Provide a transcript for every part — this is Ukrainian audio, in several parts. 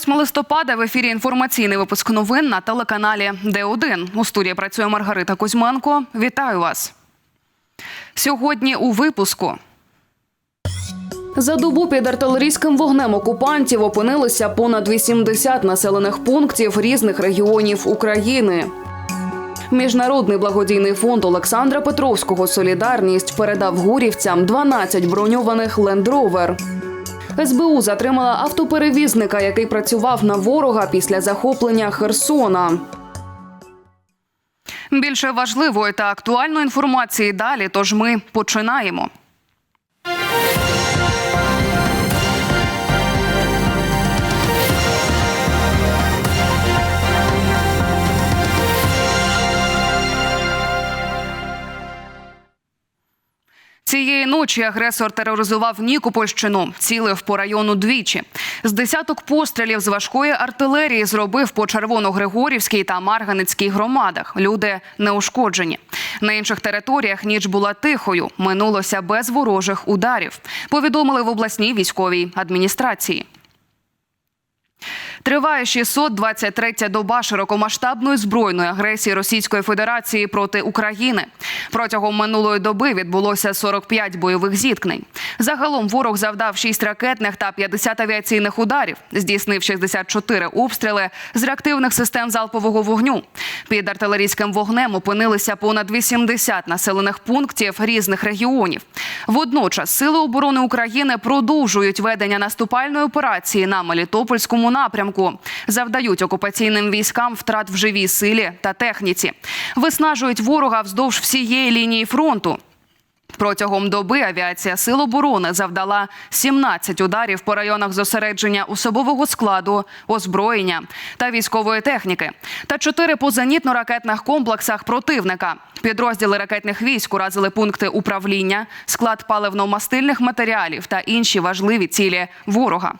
8 листопада в ефірі інформаційний випуск новин на телеканалі Д1. У студії працює Маргарита Кузьменко. Вітаю вас. Сьогодні у випуску. За добу під артилерійським вогнем окупантів опинилися понад 80 населених пунктів різних регіонів України. Міжнародний благодійний фонд Олександра Петровського Солідарність передав гурівцям 12 броньованих лендровер. СБУ затримала автоперевізника, який працював на ворога після захоплення Херсона. Більше важливої та актуальної інформації далі. Тож ми починаємо. Цієї ночі агресор тероризував Нікопольщину, цілив по району двічі. З десяток пострілів з важкої артилерії зробив по Червоногригорівській та Марганицькій громадах. Люди не ушкоджені. На інших територіях ніч була тихою. Минулося без ворожих ударів. Повідомили в обласній військовій адміністрації. Триває 623-я доба широкомасштабної збройної агресії Російської Федерації проти України. Протягом минулої доби відбулося 45 бойових зіткнень. Загалом ворог завдав 6 ракетних та 50 авіаційних ударів, здійснив 64 обстріли з реактивних систем залпового вогню. Під артилерійським вогнем опинилися понад 80 населених пунктів різних регіонів. Водночас сили оборони України продовжують ведення наступальної операції на Мелітопольському напрямку. Завдають окупаційним військам втрат в живій силі та техніці. Виснажують ворога вздовж всієї лінії фронту. Протягом доби авіація Сил оборони завдала 17 ударів по районах зосередження особового складу, озброєння та військової техніки, та 4 по зенітно-ракетних комплексах противника. Підрозділи ракетних військ уразили пункти управління, склад паливно-мастильних матеріалів та інші важливі цілі ворога.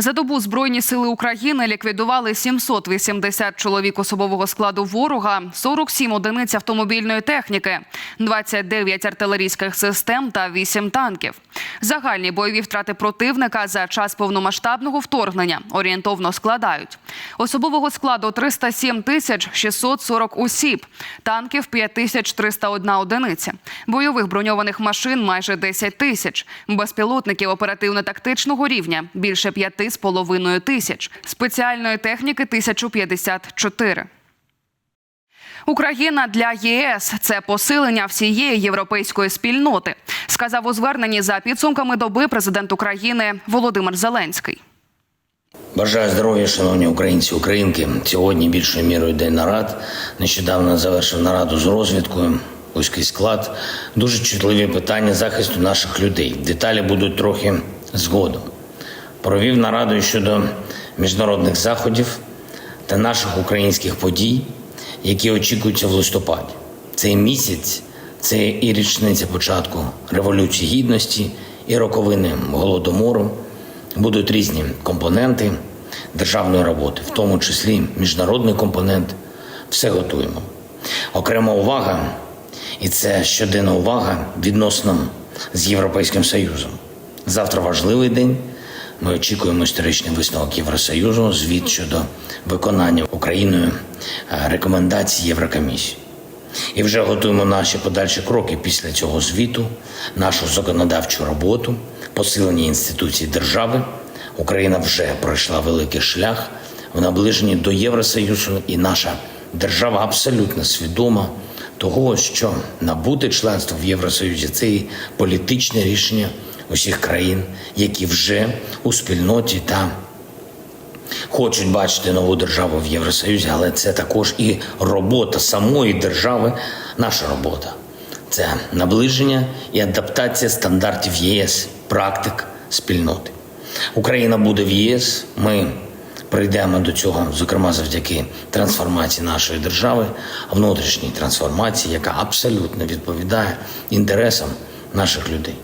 За добу збройні сили України ліквідували 780 чоловік особового складу ворога, 47 одиниць автомобільної техніки, 29 артилерійських систем та 8 танків. Загальні бойові втрати противника за час повномасштабного вторгнення орієнтовно складають особового складу 307 тисяч 640 осіб, танків 5301 одиниця, бойових броньованих машин майже 10 тисяч, безпілотників оперативно-тактичного рівня більше 5 з половиною тисяч, спеціальної техніки 1054. Україна для ЄС це посилення всієї європейської спільноти, сказав у зверненні за підсумками доби президент України Володимир Зеленський. Бажаю здоров'я, шановні українці, українки. Сьогодні більшою мірою день нарад. Нещодавно завершив нараду з розвідкою. Вузький склад, дуже чутливі питання захисту наших людей. Деталі будуть трохи згодом. Провів нараду щодо міжнародних заходів та наших українських подій, які очікуються в листопаді. Цей місяць це і річниця початку Революції Гідності, і роковини голодомору. Будуть різні компоненти державної роботи, в тому числі міжнародний компонент. Все готуємо. Окрема увага, і це щоденна увага відносно з Європейським Союзом. Завтра важливий день. Ми очікуємо історичний висновок Євросоюзу, звіт щодо виконання Україною е, рекомендацій Єврокомісії. І вже готуємо наші подальші кроки після цього звіту, нашу законодавчу роботу, посилення інституцій держави. Україна вже пройшла великий шлях в наближенні до Євросоюзу, і наша держава абсолютно свідома того, що набути членство в Євросоюзі це і політичне рішення усіх країн, які вже у спільноті та хочуть бачити нову державу в Євросоюзі, але це також і робота самої держави, наша робота. Це наближення і адаптація стандартів ЄС, практик спільноти. Україна буде в ЄС. Ми прийдемо до цього, зокрема, завдяки трансформації нашої держави, внутрішній трансформації, яка абсолютно відповідає інтересам наших людей.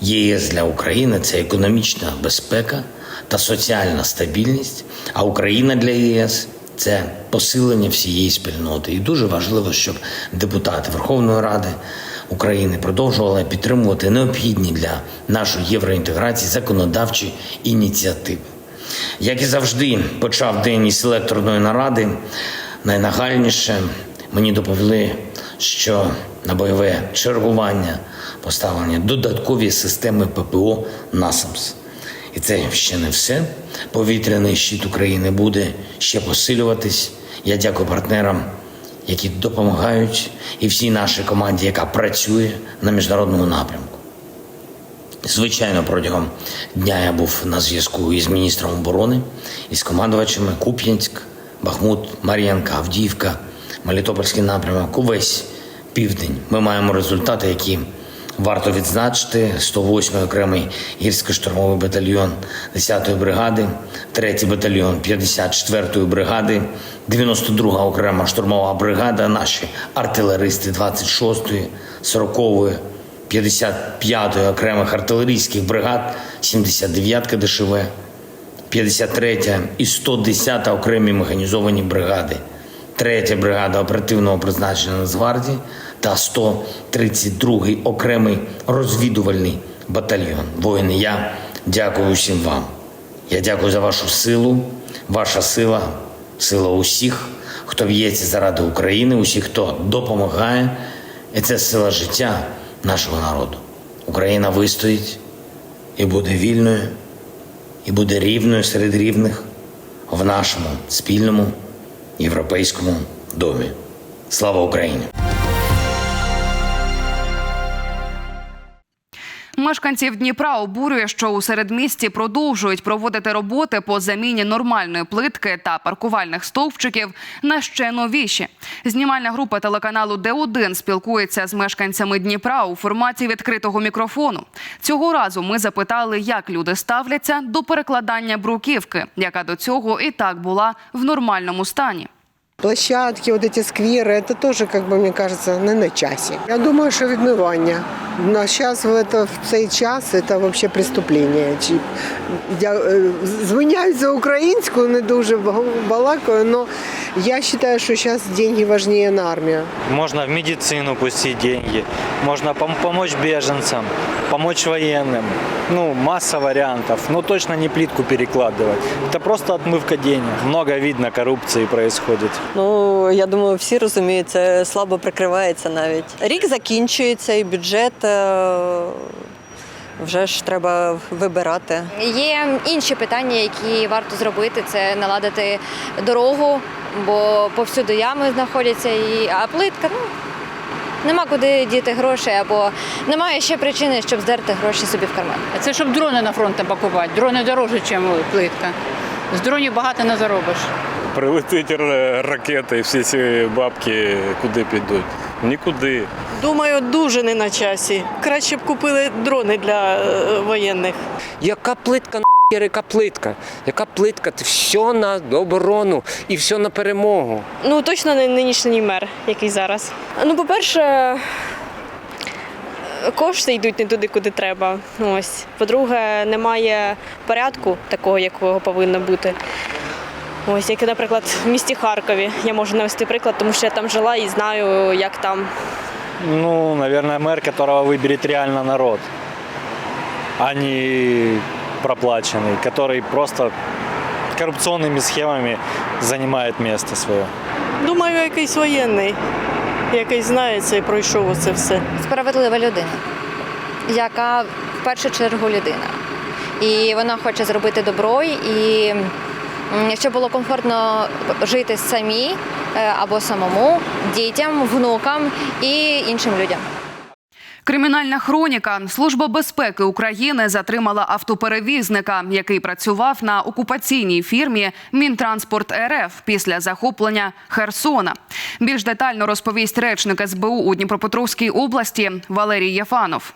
ЄС для України це економічна безпека та соціальна стабільність. А Україна для ЄС це посилення всієї спільноти. І дуже важливо, щоб депутати Верховної Ради України продовжували підтримувати необхідні для нашої євроінтеграції законодавчі ініціативи. Як і завжди, почав день із селекторної наради. Найнагальніше мені доповіли, що на бойове чергування поставлені додаткові системи ППО НАСАМС. І це ще не все. Повітряний щит України буде ще посилюватись. Я дякую партнерам, які допомагають, і всій нашій команді, яка працює на міжнародному напрямку. Звичайно, протягом дня я був на зв'язку із міністром оборони, із командувачами Куп'янськ, Бахмут, Мар'янка, Авдіївка, Мелітопольський напрямок, увесь південь. Ми маємо результати, які варто відзначити. 108-й окремий гірсько-штурмовий батальйон 10-ї бригади, 3-й батальйон 54-ї бригади, 92-га окрема штурмова бригада, наші артилеристи 26-ї, 40-ї, 55-ї окремих артилерійських бригад, 79-ка ДШВ, 53-я і 110-та окремі механізовані бригади, 3-я бригада оперативного призначення Нацгвардії та 132-й окремий розвідувальний батальйон. Воїни, я дякую усім вам. Я дякую за вашу силу, ваша сила, сила усіх, хто б'ється заради України, усіх, хто допомагає. І це сила життя нашого народу. Україна вистоїть і буде вільною, і буде рівною серед рівних в нашому спільному європейському домі. Слава Україні! Мешканців Дніпра обурює, що у середмісті продовжують проводити роботи по заміні нормальної плитки та паркувальних стовпчиків на ще новіші. Знімальна група телеканалу Д1 спілкується з мешканцями Дніпра у форматі відкритого мікрофону. Цього разу ми запитали, як люди ставляться до перекладання бруківки, яка до цього і так була в нормальному стані. Площадки, вот эти скверы, это тоже, как бы, мне кажется, не на часі. Я думаю, що відмивання. На зараз в, это, в цей час це взагалі преступлення. Чи, я е, звиняюсь за українську, не дуже балакаю, але я вважаю, що зараз гроші важливі на армію. Можно в медицину пустить деньги, можно пом- помочь беженцам, помочь военным. Ну, масса вариантов, но точно не плитку перекладывать. Это просто отмывка денег. Много видно коррупции происходит. Ну я думаю, всі розуміють, це слабо прикривається навіть. Рік закінчується, і бюджет е, вже ж треба вибирати. Є інші питання, які варто зробити. Це наладити дорогу, бо повсюди ями знаходяться, і а плитка, ну нема куди діти гроші, або немає ще причини, щоб здерти гроші собі в карман. Це щоб дрони на фронт не покупати. Дрони дорожче, ніж плитка. З дронів багато не заробиш. Прилетить ракета і всі ці бабки куди підуть? Нікуди. Думаю, дуже не на часі. Краще б купили дрони для е, воєнних. Яка плитка яка плитка? Яка плитка? Це все на оборону і все на перемогу. Ну точно не нинішній мер, який зараз. Ну, по-перше, кошти йдуть не туди, куди треба. Ось. По-друге, немає порядку такого, якого повинно бути. Ось, як, наприклад, в місті Харкові. Я можу навести приклад, тому що я там жила і знаю, як там Ну, наверное, мэр, которого выберет реально народ, а не проплаченный, который просто коррупционными схемами занимает место свое. Думаю, якийсь воєнний, який знає це і пройшов оце все. Справедлива людина, яка в першу чергу людина. І вона хоче зробити добро і м, щоб було комфортно жити самі е, або самому, дітям, внукам і іншим людям. Кримінальна хроніка. Служба безпеки України затримала автоперевізника, який працював на окупаційній фірмі Мінтранспорт РФ після захоплення Херсона. Більш детально розповість речник СБУ у Дніпропетровській області Валерій Єфанов.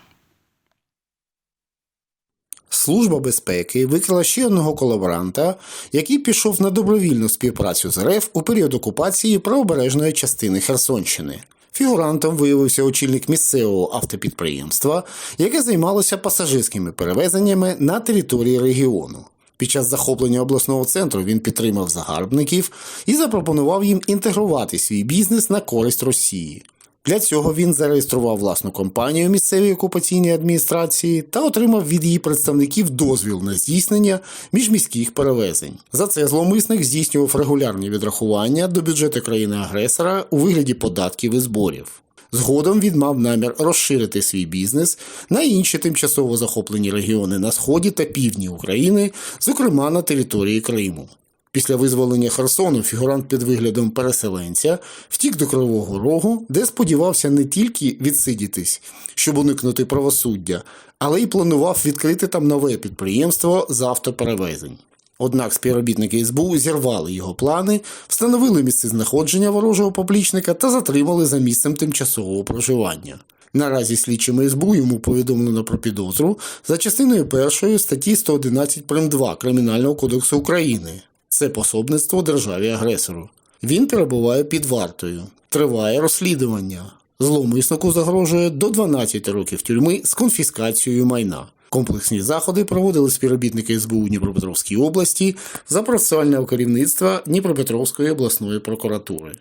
Служба безпеки викрила ще одного колаборанта, який пішов на добровільну співпрацю з РФ у період окупації правобережної частини Херсонщини. Фігурантом виявився очільник місцевого автопідприємства, яке займалося пасажирськими перевезеннями на території регіону. Під час захоплення обласного центру він підтримав загарбників і запропонував їм інтегрувати свій бізнес на користь Росії. Для цього він зареєстрував власну компанію місцевій окупаційній адміністрації та отримав від її представників дозвіл на здійснення міжміських перевезень. За це зловмисник здійснював регулярні відрахування до бюджету країни-агресора у вигляді податків і зборів. Згодом він мав намір розширити свій бізнес на інші тимчасово захоплені регіони на сході та півдні України, зокрема на території Криму. Після визволення Херсону фігурант під виглядом переселенця втік до Кривого Рогу, де сподівався не тільки відсидітись, щоб уникнути правосуддя, але й планував відкрити там нове підприємство з автоперевезень. Однак співробітники СБУ зірвали його плани, встановили місце знаходження ворожого поплічника та затримали за місцем тимчасового проживання. Наразі слідчими СБУ йому повідомлено про підозру за частиною першої статті 111 прим. 2 Кримінального кодексу України. Це пособництво державі-агресору. Він перебуває під вартою. Триває розслідування. Зловмиснику загрожує до 12 років тюрми з конфіскацією майна. Комплексні заходи проводили співробітники СБУ Дніпропетровській області за процесуального керівництва Дніпропетровської обласної прокуратури.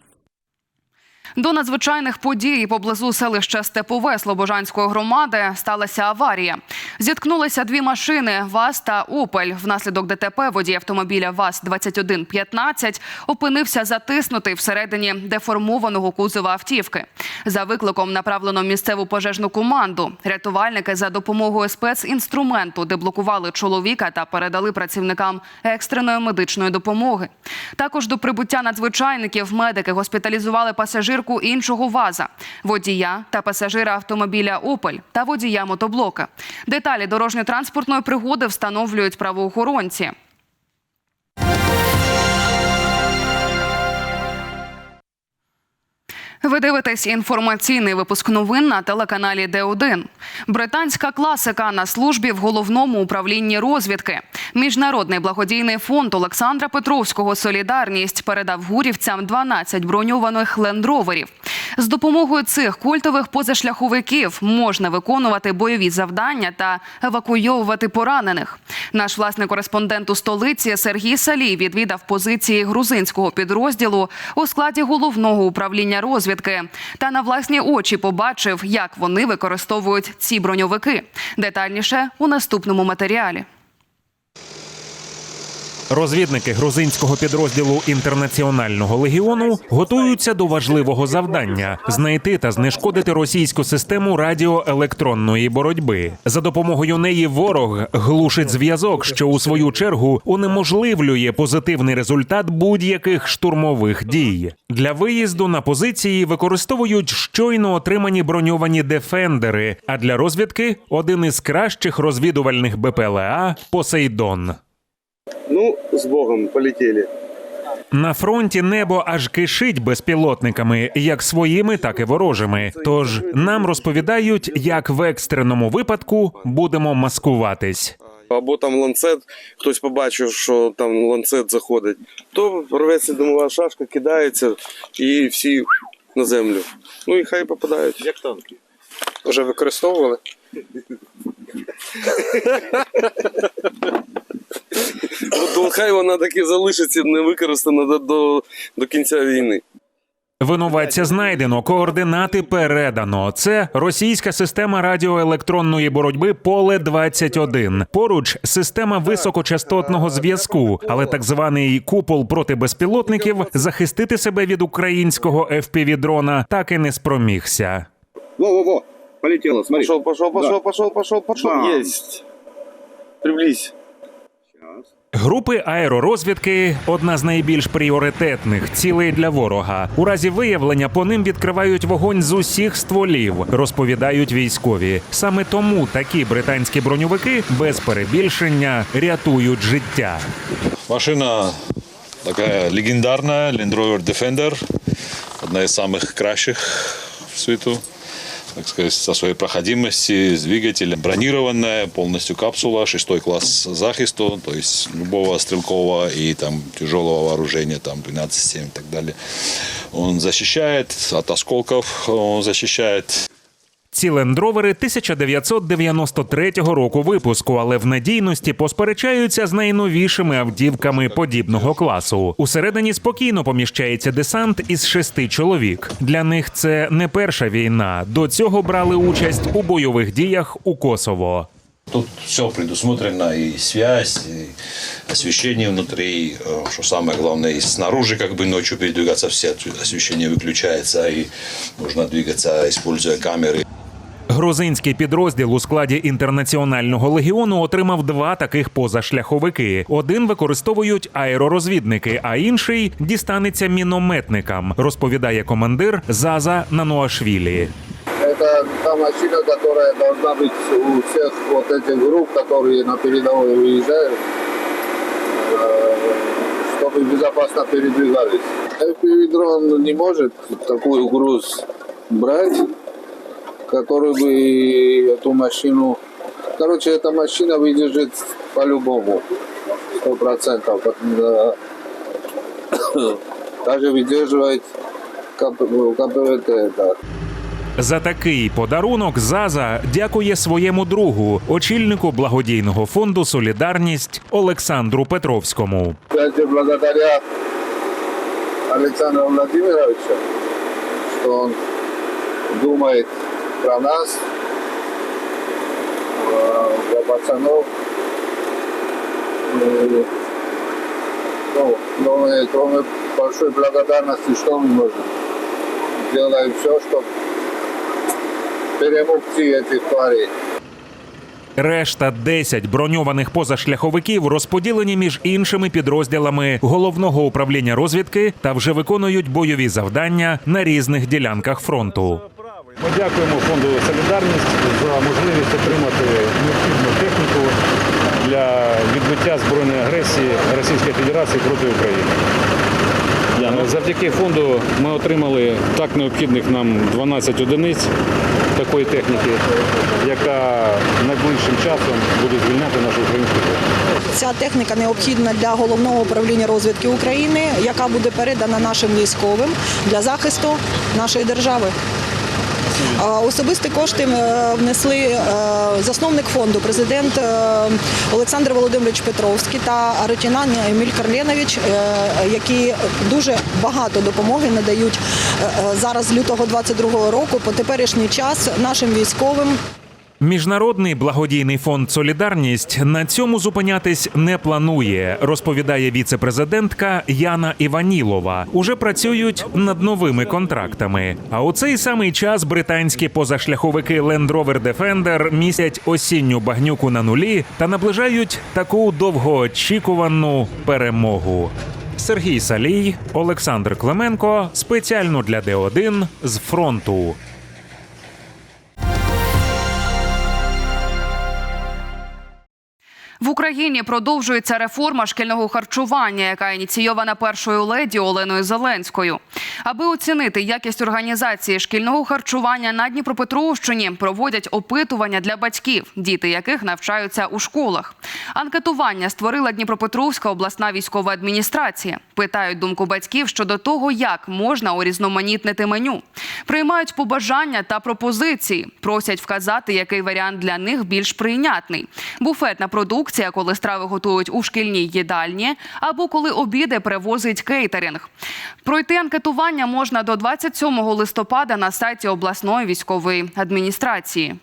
До надзвичайних подій поблизу селища Степове Слобожанської громади сталася аварія. Зіткнулися дві машини ВАЗ та Опель. Внаслідок ДТП водій автомобіля ВАЗ-2115 опинився затиснутий всередині деформованого кузова автівки. За викликом направлено місцеву пожежну команду. Рятувальники за допомогою спецінструменту деблокували чоловіка та передали працівникам екстреної медичної допомоги. Також до прибуття надзвичайників медики госпіталізували пасажирку іншого ВАЗа, водія та пасажира автомобіля Опель та водія мотоблока. Деталі дорожньо-транспортної пригоди встановлюють правоохоронці. Ви дивитесь інформаційний випуск новин на телеканалі Д1. Британська класика на службі в головному управлінні розвідки. Міжнародний благодійний фонд Олександра Петровського Солідарність передав гурівцям 12 броньованих лендроверів. З допомогою цих культових позашляховиків можна виконувати бойові завдання та евакуйовувати поранених. Наш власний кореспондент у столиці Сергій Салій відвідав позиції грузинського підрозділу у складі головного управління розвідки та на власні очі побачив, як вони використовують ці броньовики. Детальніше у наступному матеріалі. Розвідники грузинського підрозділу інтернаціонального легіону готуються до важливого завдання знайти та знешкодити російську систему радіоелектронної боротьби. За допомогою неї ворог глушить зв'язок, що у свою чергу унеможливлює позитивний результат будь-яких штурмових дій. Для виїзду на позиції використовують щойно отримані броньовані дефендери. А для розвідки один із кращих розвідувальних БПЛА Посейдон. Ну, с Богом, полетели. На фронті небо аж кишить безпілотниками, як своїми, так і ворожими. Тож нам розповідають, як в екстреному випадку будемо маскуватись. Або там ланцет, хтось побачив, що там ланцет заходить, то рветься димова шашка, кидається і всі на землю. Ну і хай попадають. Як танки. Вже використовували? От хай вона таки залишиться не використана до, до, до кінця війни. Винуватця знайдено, координати передано. Це російська система радіоелектронної боротьби Поле 21 Поруч система високочастотного зв'язку, але так званий купол проти безпілотників захистити себе від українського fpv дрона так і не спромігся. Во-во-во, полетело, смотри. Пошел, пошел, пошел, пошел, пошел, пошел. Есть. Приблизь. Групи аеророзвідки одна з найбільш пріоритетних цілей для ворога. У разі виявлення по ним відкривають вогонь з усіх стволів, розповідають військові. Саме тому такі британські броньовики без перебільшення рятують життя. Машина такая легендарная, Land Rover Defender, одна из самых кращих в світу, так сказать, со своей проходимости, с двигателем. Бронированная, полностью капсула, шестой класс захисту, то есть любого стрелкового и там тяжелого вооружения, там 12-7 и так далее. Он защищает от осколков, он защищает Ці лендровери 1993 року випуску, але в надійності посперечаються з найновішими автівками подібного класу. Усередині спокійно поміщається десант із шести чоловік. Для них це не перша війна. До цього брали участь у бойових діях у Косово. Тут все предусмотрено, и связь, и освещение внутри, э, что самое главное, и снаружи как бы ночью передвигаться, все освещение выключается, и можно двигаться, используя камеры. Грузинський підрозділ у складі інтернаціонального легіону отримав два таких позашляховики. Один використовують аеророзвідники, а інший дістанеться мінометникам, розповідає командир Заза Нануашвілі. Это та машина, которая должна быть у всех вот этих групп, которые на передовой выезжают, э, чтобы безопасно передвигались. FPV-дрон не может такой груз брать, который бы эту машину... Короче, эта машина выдержит по-любому, сто процентов. Потому- Даже выдерживает КП- КПВТ. Это. За такий подарунок Заза дякує своєму другу, очільнику благодійного фонду Солідарність Олександру Петровському. Кстати, благодаря Александру Владимировичу, что он думает про нас, э, про пацанов. И, ну, кроме, кроме большой благодарности, что мы можем? Делаем все, чтобы перемогти этих тварей. Решта 10 броньованих позашляховиків розподілені між іншими підрозділами головного управління розвідки та вже виконують бойові завдання на різних ділянках фронту. Ми дякуємо фонду Солідарність за можливість отримати необхідну техніку для відбиття збройної агресії Російської Федерації проти України. Е, Завдяки фонду ми отримали так необхідних нам 12 одиниць такої техніки, яка найближчим часом буде звільняти нашу українську землю. Ця техніка необхідна для головного управління розвідки України, яка буде передана нашим військовим для захисту нашої держави. Особисті кошти е, внесли е, засновник фонду, президент е, Олександр Володимирович Петровський та Арутінан Еміль Карленович, які дуже багато допомоги надають зараз лютого 22 року по теперішній час нашим військовим. Міжнародний благодійний фонд Солідарність на цьому зупинятись не планує, розповідає віце-президентка Яна Іванілова. Уже працюють над новими контрактами. А у цей самий час британські позашляховики Land Rover Defender місять осінню багнюку на нулі та наближають таку довгоочікувану перемогу. Сергій Салій, Олександр Клименко спеціально для Д1 з фронту. Україні продовжується реформа шкільного харчування, яка ініційована першою леді Оленою Зеленською. Аби оцінити якість організації шкільного харчування на Дніпропетровщині, проводять опитування для батьків, діти яких навчаються у школах. Анкетування створила Дніпропетровська обласна військова адміністрація. Питають думку батьків щодо того, як можна урізноманітнити меню. Приймають побажання та пропозиції. Просять вказати, який варіант для них більш прийнятний. Буфетна продукція, коли страви готують у шкільній їдальні, або коли обіди привозить кейтеринг. Пройти анкетування можна до 27 листопада на сайті обласної військової адміністрації.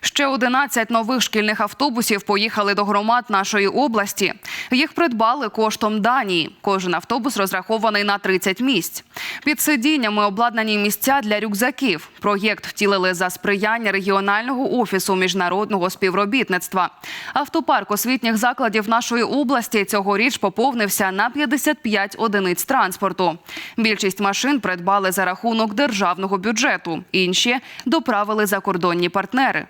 Ще 11 нових шкільних автобусів поїхали до громад нашої області. Їх придбали коштом Данії. Кожен автобус розрахований на 30 місць. Під сидіннями обладнані місця для рюкзаків. Проєкт втілили за сприяння регіонального офісу міжнародного співробітництва. Автопарк освітніх закладів нашої області цьогоріч поповнився на 55 одиниць транспорту. Більшість машин придбали за рахунок державного бюджету. Інші доправили закордонні партнери.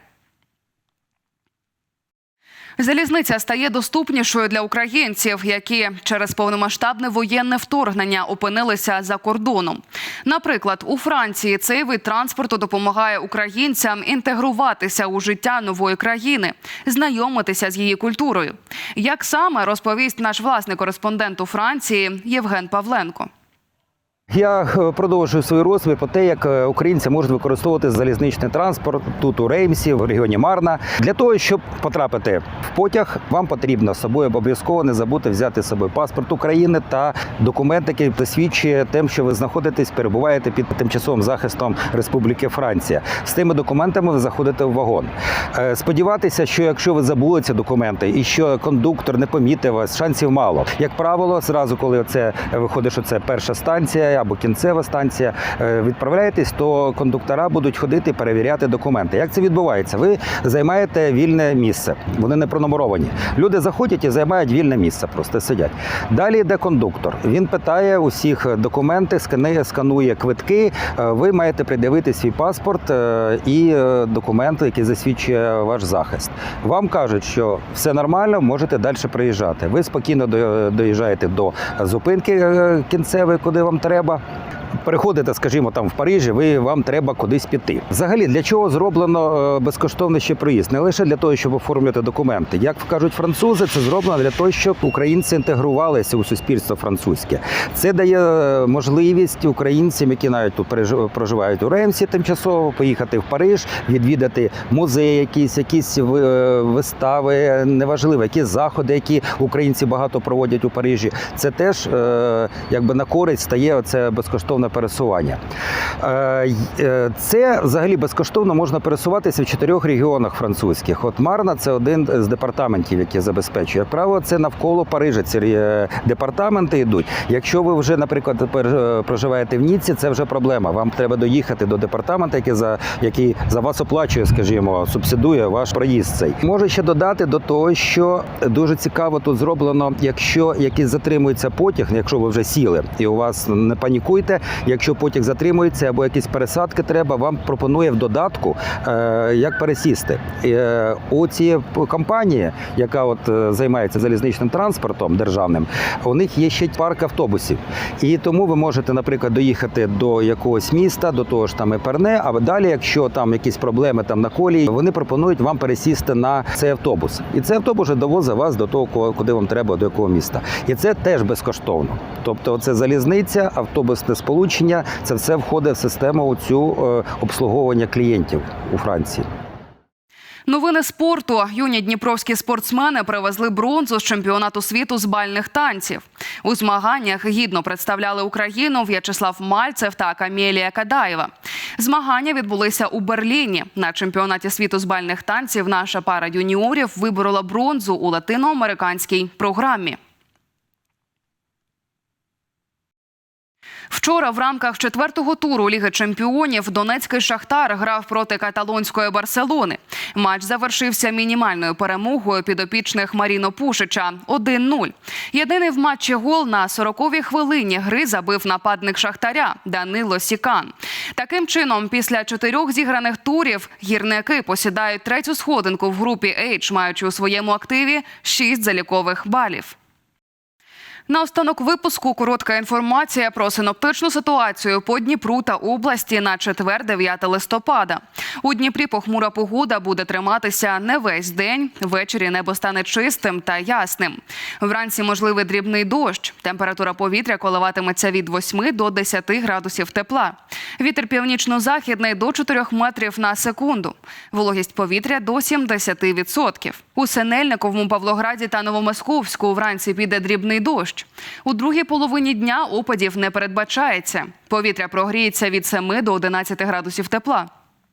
Залізниця стає доступнішою для українців, які через повномасштабне воєнне вторгнення опинилися за кордоном. Наприклад, у Франції цей вид транспорту допомагає українцям інтегруватися у життя нової країни, знайомитися з її культурою. Як саме розповість наш власний кореспондент у Франції Євген Павленко. Я е, продовжую свою розповідь про те, як е, українці можуть використовувати залізничний транспорт тут у Реймсі, в регіоні Марна. Для того, щоб потрапити в потяг, вам потрібно з собою обов'язково не забути взяти з собою паспорт України та документ, який посвідчує тим, що ви знаходитесь, перебуваєте під тимчасовим захистом Республіки Франція. З тими документами ви заходите в вагон. Е, Сподіватися, що якщо ви забули ці документи і що кондуктор не помітив вас, шансів мало. Як правило, зразу, коли це виходить, що це перша станція або кінцева станція, е, відправляєтесь, то кондуктора будуть ходити перевіряти документи. Як це відбувається? Ви займаєте вільне місце. Вони не пронумеровані. Люди заходять і займають вільне місце, просто сидять. Далі йде кондуктор. Він питає усіх документи, сканує, квитки. Е, Ви маєте придивити свій паспорт е, і е, документ, який засвідчує ваш захист. Вам кажуть, що все нормально, можете далі приїжджати. Ви спокійно доїжджаєте до зупинки кінцевої, куди вам треба. 吧。Переходите, скажімо, там в Парижі, ви вам треба кудись піти. Взагалі, для чого зроблено е, безкоштовний ще проїзд? Не лише для того, щоб оформлювати документи. Як кажуть французи, це зроблено для того, щоб українці інтегрувалися у суспільство французьке. Це дає е, можливість українцям, які навіть тут проживають у Ремсі, тимчасово поїхати в Париж, відвідати музеї, якісь, якісь е, вистави, неважливо, які заходи, які українці багато проводять у Парижі. Це теж якби на користь стає це безкоштовне пересування. Е, е, Це взагалі безкоштовно можна пересуватися в чотирьох регіонах французьких. От Марна це один з департаментів, який забезпечує. Як правило, це навколо Парижа. Ці е, департаменти йдуть. Якщо ви вже, наприклад, проживаєте в Ніці, це вже проблема. Вам треба доїхати до департаменту, який за який за вас оплачує, скажімо, субсидує ваш проїзд. Цей можу ще додати до того, що дуже цікаво тут зроблено, якщо якийсь затримується потяг, якщо ви вже сіли і у вас не панікуйте. Якщо потяг затримується або якісь пересадки треба, вам пропонує в додатку, е, як пересісти. Е, у цієї компанії, яка от е, займається залізничним транспортом державним, у них є ще парк автобусів. І тому ви можете, наприклад, доїхати до якогось міста, до того ж там Еперне, а далі, якщо там якісь проблеми там на колії, вони пропонують вам пересісти на цей автобус. І цей автобус вже довозить вас до того, куди вам треба, до якого міста. І це теж безкоштовно. Тобто, це залізниця, автобусне сполучення, це все входить в систему цю обслуговування клієнтів у Франції. Новини спорту. Юні дніпровські спортсмени привезли бронзу з чемпіонату світу з бальних танців. У змаганнях гідно представляли Україну В'ячеслав Мальцев та Камелія Кадаєва. Змагання відбулися у Берліні. На чемпіонаті світу з бальних танців наша пара юніорів виборола бронзу у латиноамериканській програмі. Вчора в рамках четвертого туру Ліги Чемпіонів Донецький Шахтар грав проти каталонської Барселони. Матч завершився мінімальною перемогою підопічних Маріно Пушича 1-0. Єдиний в матчі гол на 40-й хвилині гри забив нападник Шахтаря Данило Сікан. Таким чином, після чотирьох зіграних турів гірники посідають третю сходинку в групі H, маючи у своєму активі шість залікових балів. На останок випуску коротка інформація про синоптичну ситуацію по Дніпру та області на четвер, 9 листопада. У Дніпрі похмура погода буде триматися не весь день. Ввечері небо стане чистим та ясним. Вранці можливий дрібний дощ. Температура повітря коливатиметься від 8 до 10 градусів тепла. Вітер північно-західний до 4 метрів на секунду. Вологість повітря до 70%. У Синельниковому, Павлограді та Новомосковську вранці піде дрібний дощ. У другій половині дня опадів не передбачається. Повітря прогріється від 7 до 11 градусів тепла.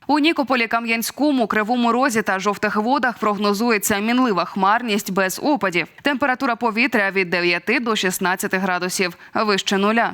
У Нікополі, Кам'янському, Кривому Розі та жовтих водах прогнозується мінлива хмарність без опадів. Температура повітря від 9 до 16 градусів вище нуля.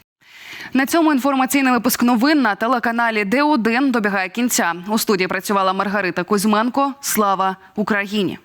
На цьому інформаційний випуск новин на телеканалі Д1 добігає кінця. У студії працювала Маргарита Кузьменко. Слава Україні!